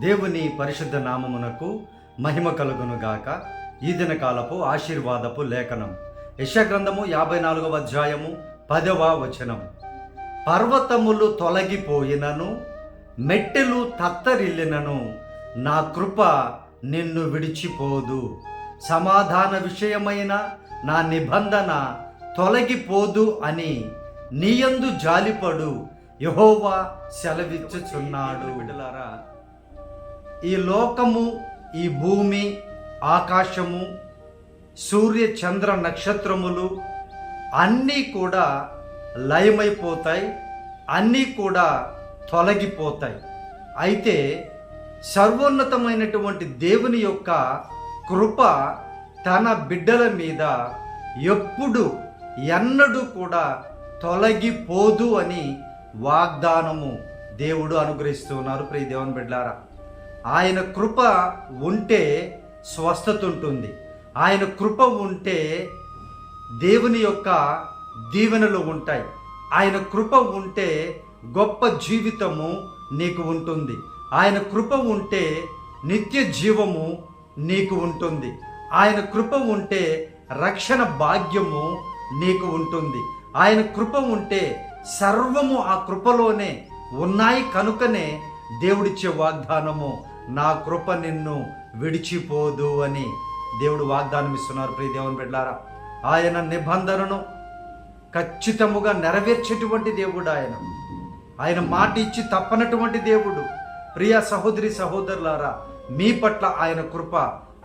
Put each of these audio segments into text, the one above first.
దేవుని పరిశుద్ధ నామమునకు మహిమ కలుగును గాక ఈ దిన కాలపు ఆశీర్వాదపు లేఖనం. యశగ్రంథము యాభై నాలుగవ అధ్యాయము పదవ వచనం. పర్వతములు తొలగిపోయినను మెట్టెలు తత్తరిల్లినను నా కృప నిన్ను విడిచిపోదు. సమాధాన విషయమైన నా నిబంధన తొలగిపోదు అని నీయందు జాలిపడు. యహోవా సెలవిచ్చుచున్నాడు. విడలారా ఈ లోకము ఈ భూమి ఆకాశము సూర్య చంద్ర నక్షత్రములు అన్నీ కూడా లయమైపోతాయి అన్నీ కూడా తొలగిపోతాయి. అయితే సర్వోన్నతమైనటువంటి దేవుని యొక్క కృప తన బిడ్డల మీద ఎప్పుడు ఎన్నడూ కూడా తొలగిపోదు అని వాగ్దానము దేవుడు అనుగ్రహిస్తున్నారు ప్రియ దేవుని బిడ్డారా ఆయన కృప ఉంటే స్వస్థత ఉంటుంది. ఆయన కృప ఉంటే దేవుని యొక్క దీవెనలు ఉంటాయి. ఆయన కృప ఉంటే గొప్ప జీవితము నీకు ఉంటుంది. ఆయన కృప ఉంటే నిత్య జీవము నీకు ఉంటుంది. ఆయన కృప ఉంటే రక్షణ భాగ్యము నీకు ఉంటుంది. ఆయన కృప ఉంటే సర్వము ఆ కృపలోనే ఉన్నాయి కనుకనే దేవుడిచ్చే వాగ్దానము నా కృప నిన్ను విడిచిపోదు అని దేవుడు వాగ్దానం ఇస్తున్నారు. ప్రియ దేవుని బిడ్డారా ఆయన నిబంధనను ఖచ్చితముగా నెరవేర్చేటువంటి దేవుడు ఆయన. ఆయన మాట ఇచ్చి తప్పనటువంటి దేవుడు. ప్రియ సహోదరి సహోదరులారా మీ పట్ల ఆయన కృప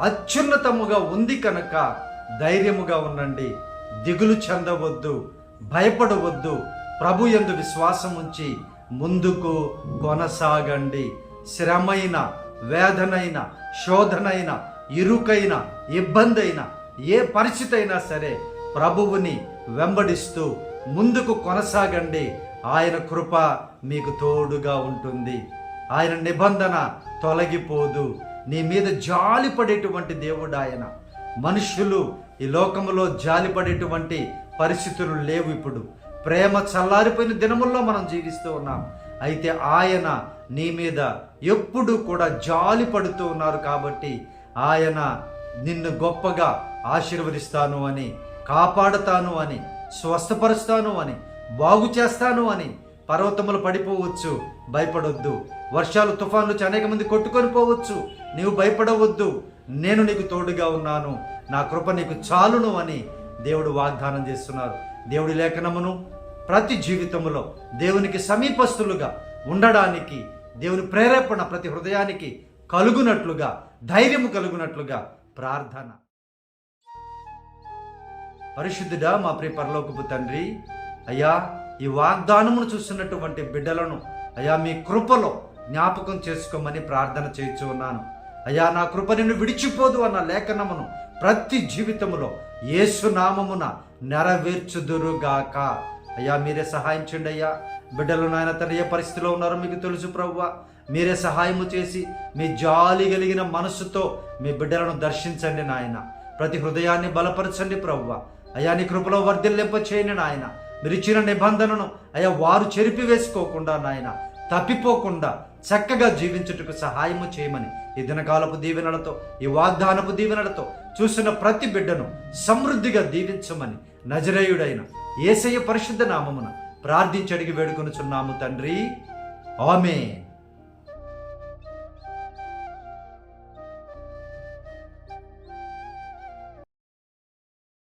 అత్యున్నతముగా ఉంది కనుక ధైర్యముగా ఉండండి. దిగులు చెందవద్దు భయపడవద్దు. ప్రభు ఎందు విశ్వాసం ఉంచి ముందుకు కొనసాగండి. శ్రమైన వేదనైన శోధనైన ఇరుకైన ఇబ్బంది అయినా ఏ పరిస్థితి అయినా సరే ప్రభువుని వెంబడిస్తూ ముందుకు కొనసాగండి. ఆయన కృప మీకు తోడుగా ఉంటుంది. ఆయన నిబంధన తొలగిపోదు. నీ మీద జాలిపడేటువంటి దేవుడు ఆయన. మనుషులు ఈ లోకములో జాలిపడేటువంటి పరిస్థితులు లేవు ఇప్పుడు. ప్రేమ చల్లారిపోయిన దినముల్లో మనం జీవిస్తూ ఉన్నాం. అయితే ఆయన నీ మీద ఎప్పుడు కూడా జాలి పడుతూ ఉన్నారు కాబట్టి ఆయన నిన్ను గొప్పగా ఆశీర్వదిస్తాను అని కాపాడుతాను అని స్వస్థపరుస్తాను అని బాగు చేస్తాను అని పర్వతములు పడిపోవచ్చు భయపడొద్దు. వర్షాలు తుఫాన్లు అనేక మంది కొట్టుకొని పోవచ్చు. నీవు భయపడవద్దు. నేను నీకు తోడుగా ఉన్నాను. నా కృప నీకు చాలును అని దేవుడు వాగ్దానం చేస్తున్నారు. దేవుడి లేఖనమును ప్రతి జీవితములో దేవునికి సమీపస్తులుగా ఉండడానికి దేవుని ప్రేరేపణ ప్రతి హృదయానికి కలుగునట్లుగా ధైర్యము కలుగునట్లుగా ప్రార్థన. పరిశుద్ధుడా మా ప్రియ పరలోకపు తండ్రి అయ్యా ఈ వాగ్దానమును చూస్తున్నటువంటి బిడ్డలను అయ్యా మీ కృపలో జ్ఞాపకం చేసుకోమని ప్రార్థన చేయించు ఉన్నాను. అయ్యా నా కృప నిన్ను విడిచిపోదు అన్న లేఖనమును ప్రతి జీవితములో ఏసునామమున నెరవేర్చుదురుగాక. అయ్యా మీరే సహాయం చేయండి అయ్యా. బిడ్డలు నాయన తన ఏ పరిస్థితిలో ఉన్నారో మీకు తెలుసు ప్రవ్వ. మీరే సహాయము చేసి మీ జాలి కలిగిన మనస్సుతో మీ బిడ్డలను దర్శించండి నాయన. ప్రతి హృదయాన్ని బలపరచండి ప్రవ్వ. అయ్యా నీ కృపలో వర్ధిల్లింప చేయండి నాయన. మీరు ఇచ్చిన నిబంధనను అయ్యా వారు చెరిపివేసుకోకుండా నాయన. తప్పిపోకుండా చక్కగా జీవించుటకు సహాయము చేయమని ఈ దినకాలపు దీవెనలతో ఈ వాగ్దానపు దీవెనలతో చూసిన ప్రతి బిడ్డను సమృద్ధిగా దీవించమని నజరేయుడైన ఏసయ్య పరిశుద్ధ నామమున ప్రార్థించడిగి వేడుకొనుచున్నాము తండ్రి. ఆమె